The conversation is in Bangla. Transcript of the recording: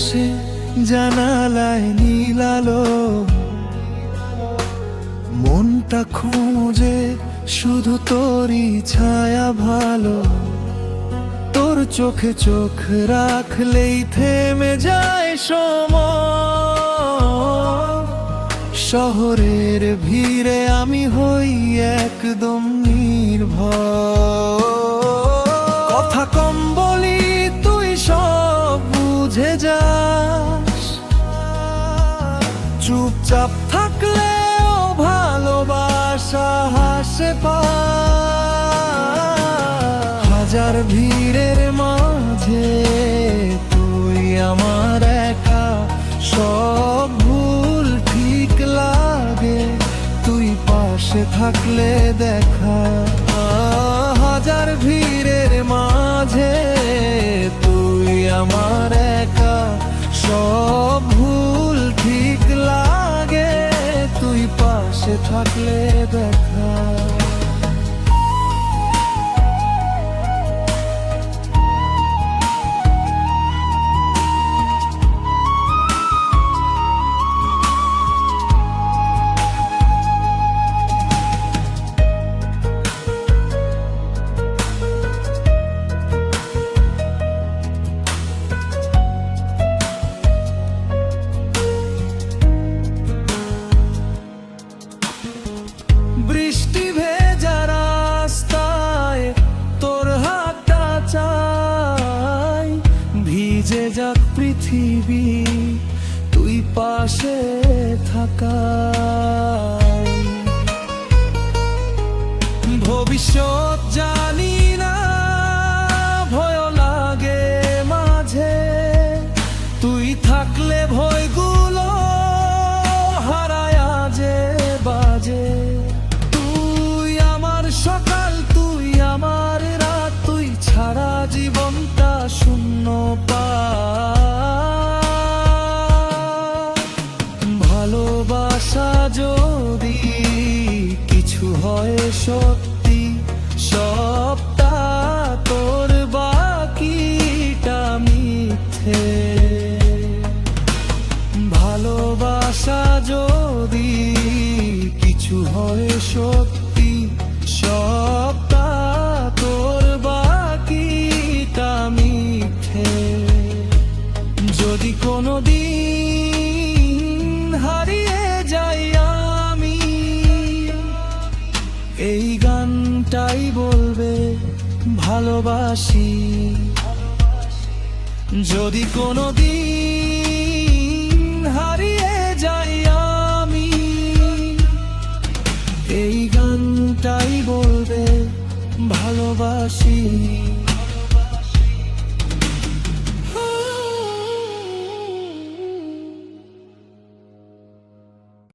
বসে জানালায় নীলালো মনটা খোঁজে শুধু তোরই ছায়া ভালো। তোর চোখে চোখ রাখলেই থেমে যায় সময়। শহরের ভিড়ে আমি হই একদম নির্ভর চুপচাপ থাকলেও ভালোবাসা হাসে হাজার ভিড়ের মাঝে তুই আমার একা, সব ভুল ঠিক লাগে। তুই পাশে থাকলে দেখা। হাজার ভিড়ের মাঝে তুই আমার একা। থাকলে দেখা বৃষ্টি ভেজা রাস্তায় তোর হাতটা চাই। ভিজে যাক পৃথিবী তুই পাশে থাকা। হয় সত্যি, সবটা তোর বাকিটা মিথ্যে। যদি কোনো দিন হারিয়ে যাই আমি, এই গানটাই বলবে ভালোবাসি। যদি কোনো দিন এই গানটাই বলবে ভালোবাসি।